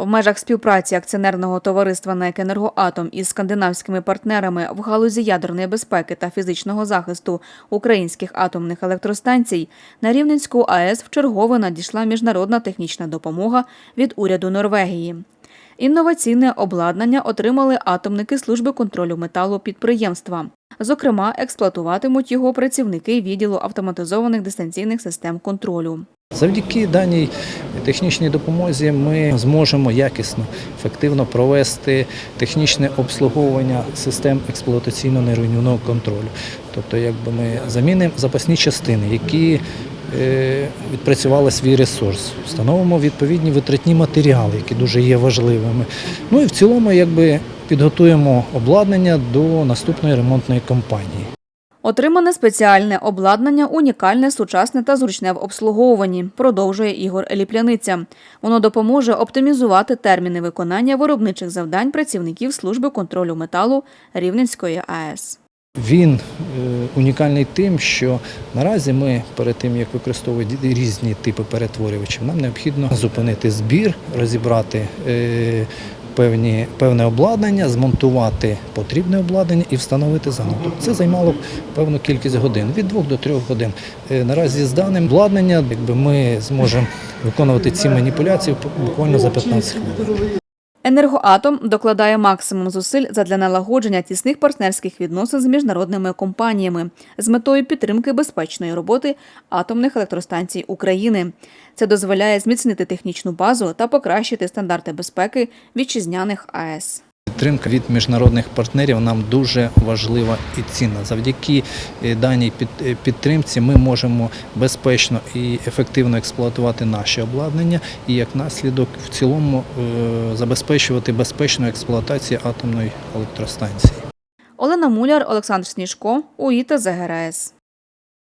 В межах співпраці акціонерного товариства «НЕК «Енергоатом» із скандинавськими партнерами в галузі ядерної безпеки та фізичного захисту українських атомних електростанцій на Рівненську АЕС вчергове надійшла міжнародна технічна допомога від уряду Норвегії. Інноваційне обладнання отримали атомники служби контролю металу підприємства. Зокрема, експлуатуватимуть його працівники відділу автоматизованих дистанційних систем контролю. Завдяки даній технічній допомозі ми зможемо якісно, ефективно провести технічне обслуговування систем експлуатаційно-нерівнівного контролю. Тобто, якби ми замінимо запасні частини, які е, відпрацювали свій ресурс, встановимо відповідні витратні матеріали, які дуже є важливими. Ну і в цілому, якби підготуємо обладнання до наступної ремонтної кампанії. Отримане спеціальне обладнання унікальне, сучасне та зручне в обслуговуванні, продовжує Ігор Ліпляниця. Воно допоможе оптимізувати терміни виконання виробничих завдань працівників служби контролю металу Рівненської АЕС. Він е, унікальний тим, що наразі ми перед тим як використовувати різні типи перетворювачів, нам необхідно зупинити збір, розібрати е, певні, певне обладнання, змонтувати потрібне обладнання і встановити заново. Тобто Це займало певну кількість годин від 2 до 3 годин. Е, Наразі з даним обладнанням ми зможемо виконувати ці маніпуляції буквально за 15 хвилин. Енергоатом докладає максимум зусиль задля налагодження тісних партнерських відносин з міжнародними компаніями з метою підтримки безпечної роботи атомних електростанцій України. Це дозволяє зміцнити технічну базу та покращити стандарти безпеки вітчизняних АЕС. Підтримка від міжнародних партнерів нам дуже важлива і цінна. Завдяки е, даній е, підтримці ми можемо безпечно і ефективно експлуатувати наші обладнання і як наслідок в цілому е, забезпечувати безпечну експлуатацію атомної електростанції. Олена Муляр, Олександр Сніжко, УІТА ЗГРС.